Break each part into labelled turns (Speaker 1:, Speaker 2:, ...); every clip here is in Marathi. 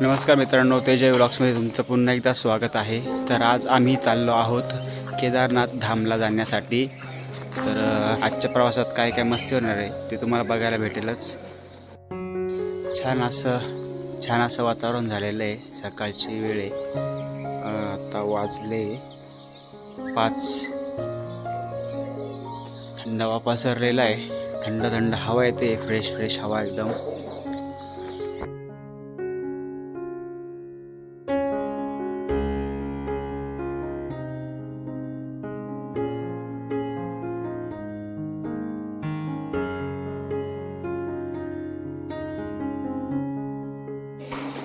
Speaker 1: नमस्कार मित्रांनो तेजय व्लॉग्समध्ये तुमचं पुन्हा एकदा स्वागत आहे. तर आज आम्ही चाललो आहोत केदारनाथ धामला जाण्यासाठी. तर अ, आजच्या प्रवासात काय काय मस्ती होणार आहे ते तुम्हाला बघायला भेटेलच. छान असं छान असं वातावरण झालेलं आहे. सकाळची वेळ आहे. आता वाजले पाच. थंडवा पसरलेला आहे. थंड थंड हवा येते. फ्रेश फ्रेश हवा एकदम.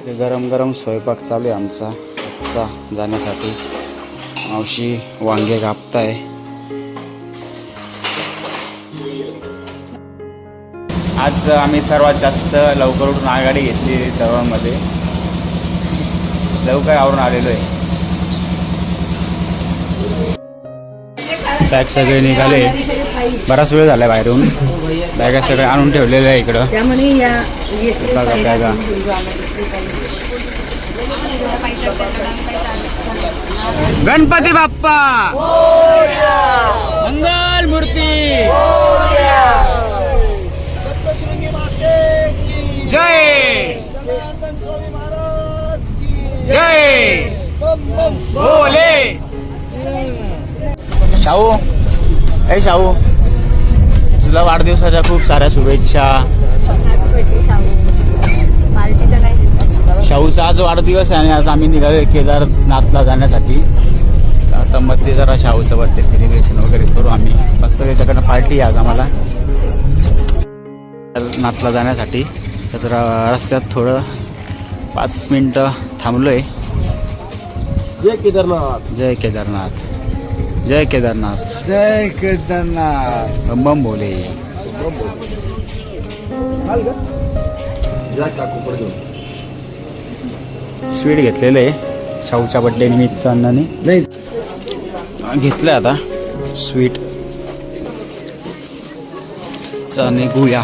Speaker 1: ते गरम गरम स्वयंपाक चालू आहे आमचा. आजचा जाण्यासाठी. मावशी वांगे कापताय. आज आम्ही सर्वात जास्त लवकर उठून आघाडी घेतली सर्वांमध्ये. लवकर आवरून आलेलो आहे. बॅग सगळे निघाले. बराच वेळ झाला बाहेरून. बॅगा सगळे आणून ठेवलेले आहे इकडं.
Speaker 2: त्यामुळे या
Speaker 1: बघा बॅगा गणपती बाप्पा. मंगल मूर्ती. जय. जय. भोले शाहू. ए शाहू. तुला वाढदिवसाच्या खूप साऱ्या शुभेच्छा. शाहूचा आज वाढदिवस आहे आणि आज आम्ही निघालो केदारनाथला जाण्यासाठी. आता मध्ये जरा शाहूचं बर्थडे सेलिब्रेशन वगैरे करू आम्ही. मस्त त्याच्याकडनं पार्टी आहे आज आम्हाला. नाथला जाण्यासाठी. तर रस्त्यात थोडं पाच मिनटं थांबलो आहे
Speaker 3: जय केदारनाथ.
Speaker 1: जय केदारनाथ. जय केदारनाथ.
Speaker 3: जय केदारनाथ.
Speaker 1: बम बम बोले स्वीट घेतलेलं आहे शाहूच्या बड्डे निमित्त अण्णाने
Speaker 3: नाही.
Speaker 1: घेतलंय आता स्वीट. चणे गुया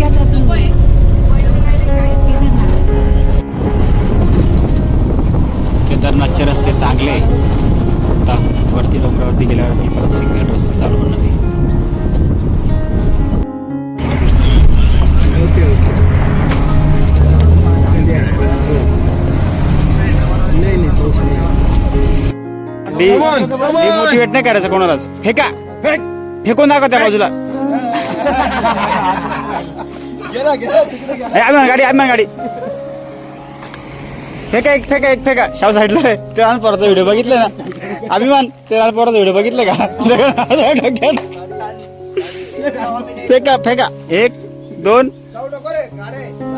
Speaker 4: यात्रा तुम्ही
Speaker 1: केदारनाथचे रस्ते चांगले. आता वरती डोंगरावरती गेल्यावरती परत सिग्नल रस्ते चालू होणार. डिमोटिवेट नाही करायचं कोणालाच. फेका फेक फेकून दाखव त्या बाजूला?
Speaker 3: गेला गेला तिकडे गेला.
Speaker 1: अभिमान गाडी अभिमान गाडी. फेका एक फेका एक फेका. शाव साईडला ते लहान पोराचा व्हिडिओ बघितले ना? अभिमान ते लहान पोराचा व्हिडिओ बघितले का? फेका फेका. एक दोन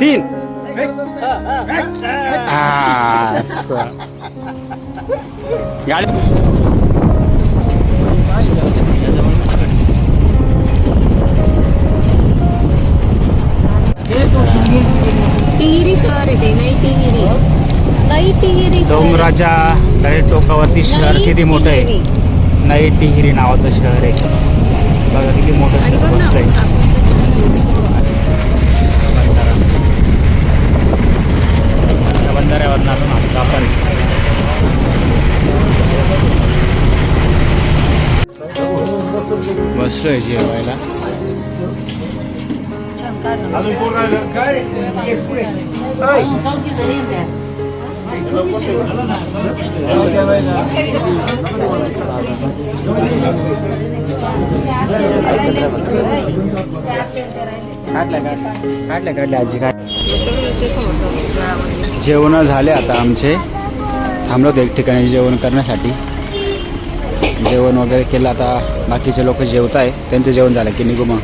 Speaker 1: तीन. गाडी
Speaker 4: टिहिरी शहर येते नाही टिहिरी. नाही टिहिरी.
Speaker 1: डोंगराच्या डायरेक्ट टोकावरती शहर
Speaker 4: नाही
Speaker 1: किती मोठं आहे. नई टिहिरी नावाचं शहर आहे. बघा किती मोठं शहर
Speaker 4: ना,
Speaker 1: बसलंय. त्या बंधाऱ्यावर आपण आपण बसलोय जेवायला
Speaker 4: शंकर चौकी जरी द्या
Speaker 1: काढल्या काढल्या आजी काढ जेवण झाले आता आमचे. थांबलो एक ठिकाणी जेवण करण्यासाठी. जेवण वगैरे केलं आता. बाकीचे लोक जेवत आहे त्यांचं जेवण झालं की निघू मग.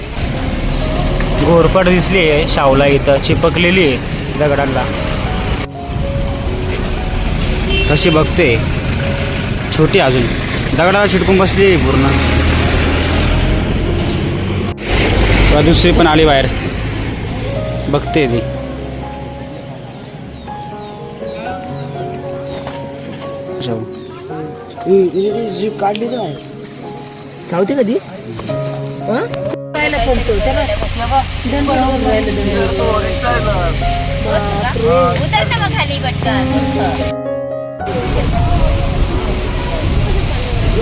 Speaker 1: घोरपड दिसली आहे शावला इथं चिपकलेली आहे दगडांना. कशी बघते? छोटी अजून. दगडाला चिटकून बसली आहे पूर्ण. दुसरी पण आली बाहेर. बघते ती. जाऊ.
Speaker 3: जीप काढली जाऊ ते कधी?
Speaker 4: त्याला.
Speaker 2: उतर ना मग खाली पटकन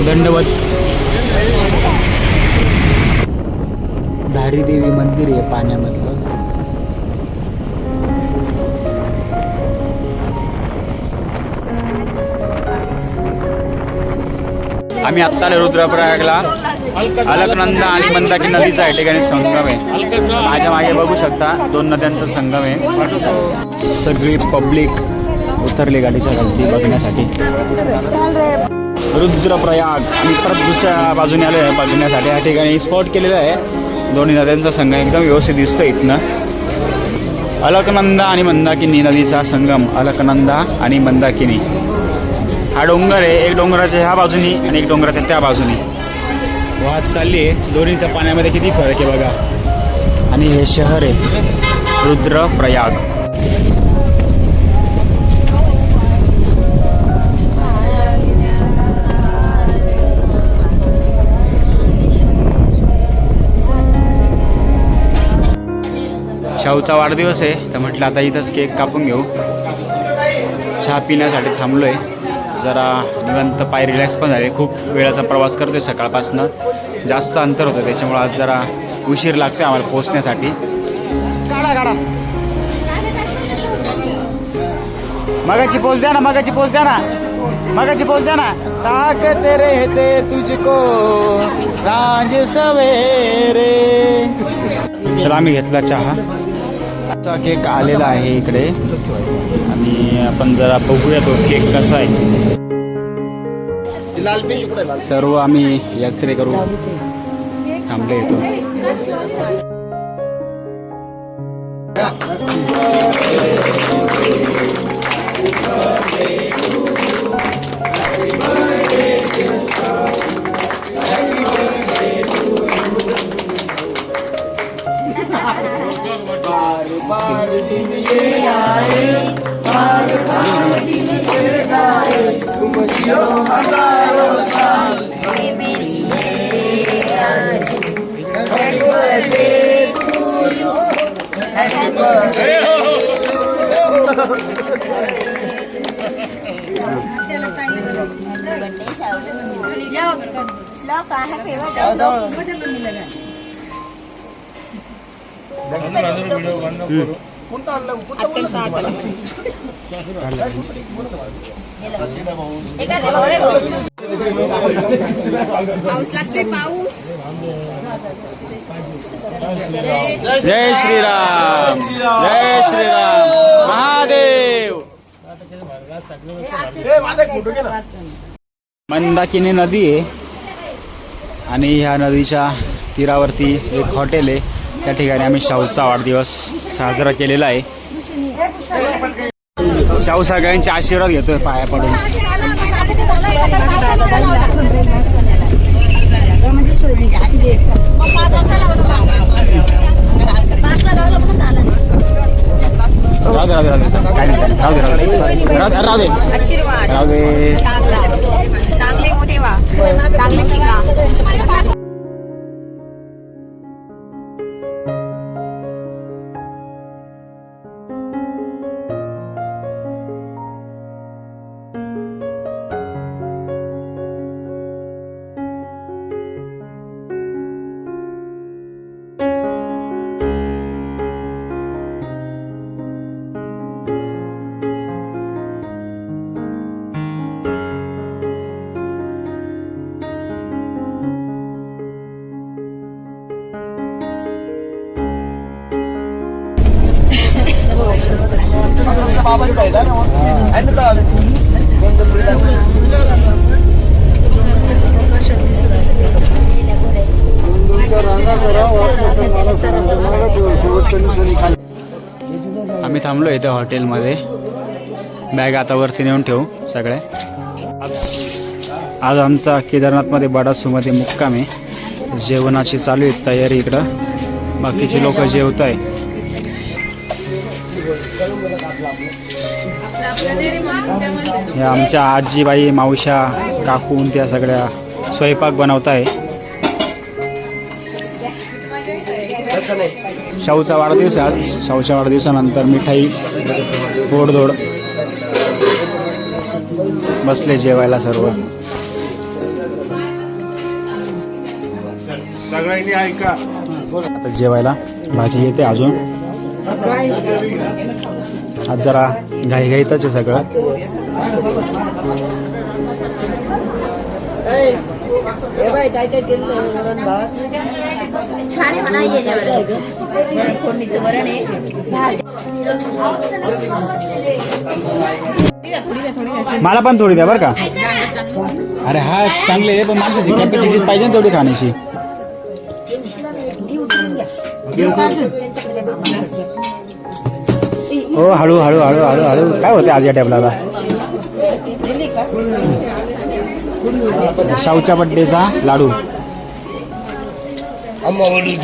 Speaker 1: दंडवत धारी देवी मंदिर आहे पाण्यामधलं आम्ही आत्ता आलो रुद्रप्रयागला अलकनंदा आणि मंदाकी नदीचा या ठिकाणी संगम आहे. माझ्या मागे बघू शकता दोन नद्यांचा संगम आहे. सगळी पब्लिक उतरली गाडीच्या खालती बघण्यासाठी. रुद्रप्रयाग आम्ही परत दुसऱ्या बाजूने आलो आहे बघण्यासाठी. या ठिकाणी स्पॉट केलेलं आहे. दोन्ही नद्यांचा संगम एकदम व्यवस्थित दिसतो इथनं. अलकनंदा आणि मंदाकिनी नदीचा संगम. अलकनंदा आणि मंदाकिनी. हा डोंगर आहे. एक डोंगराच्या ह्या बाजूनी आणि एक डोंगराच्या त्या बाजूनी. वाहत चालली आहे. दोन्हीच्या पाण्यामध्ये किती फरक आहे बघा. आणि हे शहर आहे. रुद्रप्रयाग. शाहूचा वाढदिवस आहे. तर म्हटलं आता इथंच केक कापून घेऊ. चहा पिण्यासाठी थांबलो आहे जरा निवंत पाय रिलॅक्स पण झाले. खूप वेळाचा प्रवास करतोय सकाळपासनं. जास्त अंतर होतं त्याच्यामुळं आज जरा उशीर लागते आम्हाला पोचण्यासाठी काढा काढा मगाची पोच द्या ना मगाची पोच द्या ना. मगाची पोच द्या ना. ताकत रहते तुझको सांज सवेरे. चला आम्ही घेतला चहा. चा केक आलेला आहे इकडे. आणि आपण जरा बघूया तो केक कसा आहे. सर्व आम्ही यात्रे करू थांबले येतो
Speaker 2: श्लोक आहे फेवरेट पाऊस लागते पाऊस
Speaker 1: जय श्रीराम. जय श्रीराम. महादेव. मंदाकिनी नदी आहे. आणि ह्या नदीच्या तीरावरती एक हॉटेल आहे. त्या ठिकाणी आम्ही शाहूचा वाढदिवस साजरा केलेला आहे. शाहू सगळ्यांचे आशीर्वाद घेतोय पाया पडून. राहू दे राहू दे राहू दे. राहू दे राहू दे
Speaker 3: बाबाची आहे ना आहे ना
Speaker 1: आम्ही थांबलो इथे हॉटेलमध्ये. बॅग आता वरती नेऊन ठेवू सगळे. आज आमचा केदारनाथमध्ये बडासूमध्ये मुक्काम. आहे जेवणाची चालू आहे तयारी इकडं. बाकीचे लोक जेवत आहे हे आमच्या आजीबाई मावशा काकून त्या सगळ्या स्वयंपाक बनवत आहे शाहूचा वाढदिवस आज. शाहूच्या वाढदिवसानंतर मिठाई गोडधोड बसले जेवायला सर्व.
Speaker 5: सगळ्यांनी ऐका.
Speaker 1: आता जेवायला भाजी येते अजून. आज जरा घाईघाईतच आहे सगळं. मला पण थोडी द्या बरं का? अरे हा चांगले आहे पण माणसाची कॅपॅसिटी पाहिजे ना तेवढी खाण्याची. हो हळू हळू हळू हळू हळू. काय होते आज या टेबलाला? शाहूच्या बड्डेचा लाडू.
Speaker 5: अम्मा वडील